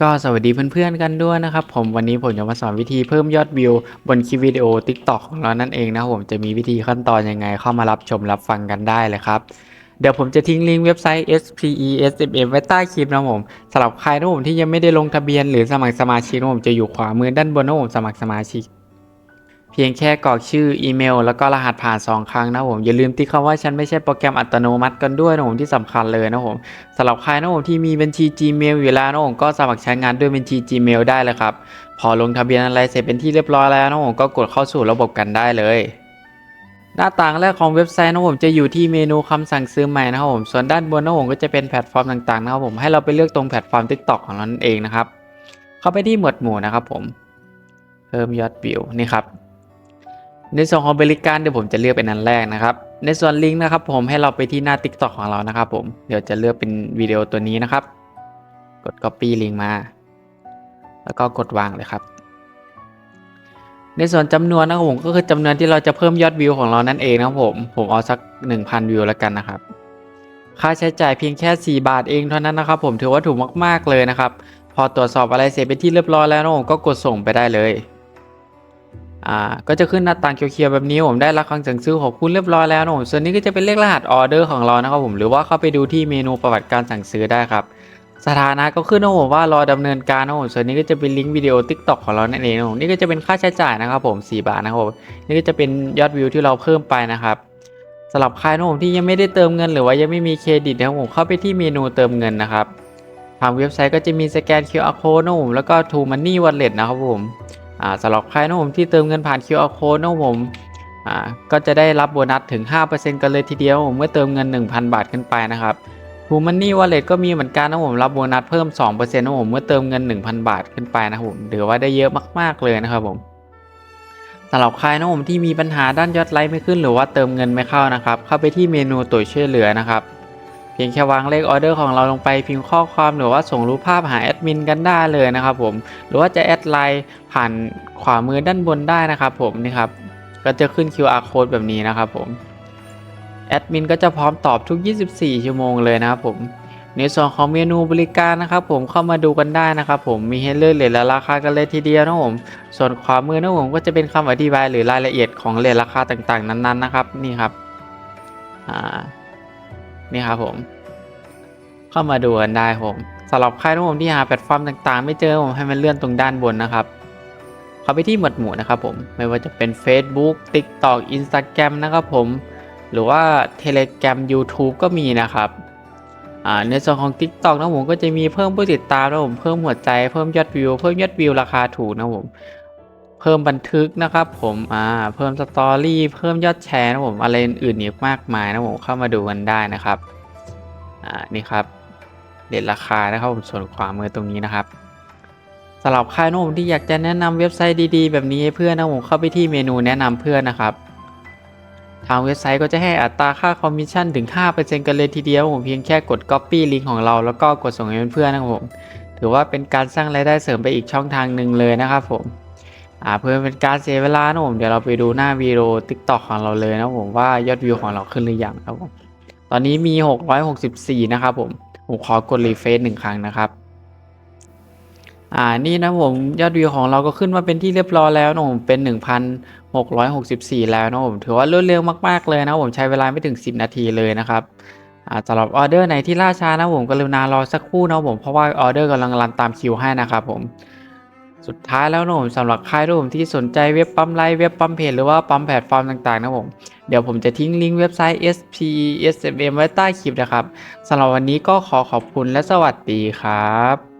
ก็สวัสดีเพื่อนๆกันด้วยนะครับผมวันนี้ผมจะมาสอนวิธีเพิ่มยอดวิว บนคลิปวิดีโอ TikTok ของเรานั่นเองนะผมจะมีวิธีขั้นตอนยังไงเข้ามารับชมรับฟังกันได้เลยครับ เดี๋ยวผมจะทิ้งลิงก์เว็บไซต์ SPE SMM ไว้ใต้คลิปนะผมสำหรับใครนะผมที่ยังไม่ได้ลงทะเบียนหรือสมัครสมาชิกนะผมจะอยู่ขวามือด้านบนนะผมสมัครสมาชิก พียงแค่กรอกชื่ออีเมล แล้วก็รหัสผ่าน 2 ครั้งนะผมอย่าลืมติ๊กคำว่าฉันไม่ใช่โปรแกรมอัตโนมัติกันด้วยนะผมที่สำคัญเลยนะผมสำหรับใครนะผมที่มีบัญชี Gmail อยู่แล้วนะผมก็สมัครใช้งานด้วยบัญชี Gmail ได้เลยครับ พอลงทะเบียนอะไรเสร็จเป็นที่เรียบร้อยแล้วนะผมก็กดเข้าสู่ระบบกันได้เลยหน้าต่างแรกของเว็บไซต์นะผมจะอยู่ที่เมนูคำสั่งซื้อใหม่นะครับผมส่วนด้านบนนะผมก็จะเป็นแพลตฟอร์มต่างๆนะครับผมให้เราไปเลือกตรงแพลตฟอร์ม TikTok ของเราเองนะครับเข้าไปที่หมวดหมู่นะครับผมเพิ่มยอดวิวนี่ครับ ในส่วนของบริการเดี๋ยวผมจะเลือกเป็นอันแรกนะครับ ในส่วนลิงก์นะครับผมให้เราไปที่หน้า TikTok ของเรานะครับผมเดี๋ยวจะเลือกเป็นวิดีโอตัวนี้นะครับ กด Copy ลิงก์มา แล้วก็กดวางเลยครับ ในส่วนจำนวนนะครับผมก็คือจำนวนที่เราจะเพิ่มยอดวิวของเรานั่นเองนะครับผมผมเอาสัก 1,000 วิวแล้วกันนะครับ ค่าใช้จ่ายเพียงแค่ 4 บาทเองเท่านั้นนะครับ ผมถือว่าถูกมากๆเลยนะครับ พอตรวจสอบอะไรเสร็จเป็นที่เรียบร้อยแล้วนะผมก็กดส่งไปได้เลย อ่าก็จะขึ้นหน้าต่างเขียวๆแบบนี้ผมได้รับคำสั่งซื้อของคุณเรียบร้อยแล้วนะผมส่วนนี้ก็จะเป็นเลขรหัสออเดอร์ของเรานะครับผมหรือว่าเข้าไปดูที่เมนูประวัติการสั่งซื้อได้ครับสถานะก็ขึ้นนะผมว่ารอดำเนินการนะผมส่วนนี้ก็จะเป็นลิงก์วิดีโอ TikTok ของเรานั่นเองนะผมนี่ก็จะเป็นค่าใช้จ่ายนะครับผม 4 บาทนะครับผมนี่ก็จะเป็นยอดวิวที่เราเพิ่มไปนะครับสำหรับใครนะผมที่ยังไม่ได้เติมเงิน หรือว่ายังไม่มีเครดิตนะครับผมเข้าไปที่เมนูเติมเงินนะครับทางเว็บไซต์ก็จะมีสแกน QR code นะผมแล้วก็ True Money Wallet นะครับผม สำหรับใครนะผมที่เติมเงินผ่าน QR code นะผมก็จะได้รับโบนัสถึง 5%กันเลยทีเดียวผมเมื่อเติมเงิน 1,000 บาทขึ้นไปนะครับ t ูมันนี่วอลเล็ตก็มีเหมือนกันนะผมรับโบนัสเพิ่ม 2%นะผมเมื่อเติมเงิน 1,000 บาทขึ้นไปนะครับผมถือว่าได้เยอะมากๆเลยนะครับผมสำหรับใครนะผมที่มีปัญหาด้านยอดไลค์ไม่ขึ้นหรือว่าเติมเงินไม่เข้านะครับ เข้าไปที่เมนูตัวช่วยเหลือนะครับ เพียงแค่วางเลขออเดอร์ของเราลงไปพิมพ์ข้อความหรือว่าส่งรูปภาพหาแอดมินกันได้เลยนะครับผมหรือว่าจะแอดไลน์ผ่านขวามือด้านบนได้นะครับผมนี่ครับก็จะขึ้น QR code แบบนี้นะครับผมแอดมินก็จะพร้อมตอบทุก 24 ชั่วโมงเลยนะครับผมในส่วนของเมนูบริการนะครับผมเข้ามาดูกันได้นะครับผมมีให้เลือกเลทและราคากันเลยทีเดียวนะผมส่วนขวามือนะผมก็จะเป็นคำอธิบายหรือรายละเอียดของเลทราคาต่างๆ นั้นๆนะครับนี่ครับอ่า นี่ครับผม เข้ามาดูกันได้ผมสำหรับใครทุกคนที่หาแพลตฟอร์มต่างๆ ไม่เจอผมให้มันเลื่อนตรงด้านบนนะครับ เข้าไปที่หมวดหมู่นะครับผมไม่ว่าจะเป็น Facebook TikTok Instagram นะครับผมหรือว่า Telegram YouTube ก็มีนะครับในส่วนของ TikTok นะผมก็จะมีเพิ่มผู้ติดตามนะผมเพิ่มหัวใจเพิ่มยอดวิว เพิ่มยอดวิวราคาถูกนะผม พิ่มบันทึกนะครับผมอ่าเพิ่มสตอรี่เพิ่มยอดแชร์นะผมอะไรอื่นๆอีกมากมายนะผมเข้ามาดูกันได้นะครับอ่านี่ครับเด็ดราคานะครับผมส่วนขวามือตรงนี้นะครับสำหรับใครนะผมที่อยากจะแนะนำเว็บไซต์ดีๆ แบบนี้ให้เพื่อนนะผมเข้าไปที่เมนูแนะนำเพื่อนนะครับ ทางเว็บไซต์ก็จะให้อัตราค่าคอมมิชชั่นถึง 5%กันเลยทีเดียวผมเพียงแค่กด Copy ลิงก์ของเราแล้วก็กดส่งให้เพื่อนนะครับผมถือว่าเป็นการสร้างรายได้เสริมไปอีกช่องทางหนึ่งเลยนะครับผม อ่าเพื่อเป็นการเสียเวลานะผมเดี๋ยวเราไปดูหน้าวิดีโอ TikTok ของเราเลยนะผมว่ายอดวิวของเราขึ้นหรือยังครับผมตอนนี้มี 664 นะครับผมผมขอกดรีเฟซหนึ่งครั้งนะครับ อ่านี่นะผมยอดวิวของเราก็ขึ้นมาเป็นที่เรียบร้อยแล้วนะผมเป็น 1,664 แล้วนะผมถือว่ารวดเร็วมากๆเลยนะผมใช้เวลาไม่ถึง 10 นาทีเลยนะครับอ่าสำหรับออเดอร์ไหนที่ล่าช้านะผมกรุณารอสักครู่นะผมเพราะว่าออเดอร์กำลังรันตามคิวให้นะครับผม สุดท้ายแล้วนะผมสำหรับใครนะผมที่สนใจเว็บปั๊มไลฟ์เว็บปั๊มเพจหรือว่าปั๊มแพลตฟอร์มต่างๆนะผมเดี๋ยวผมจะทิ้งลิงก์เว็บไซต์ spsmm ไว้ใต้คลิปนะครับสำหรับวันนี้ก็ขอขอบคุณและสวัสดีครับ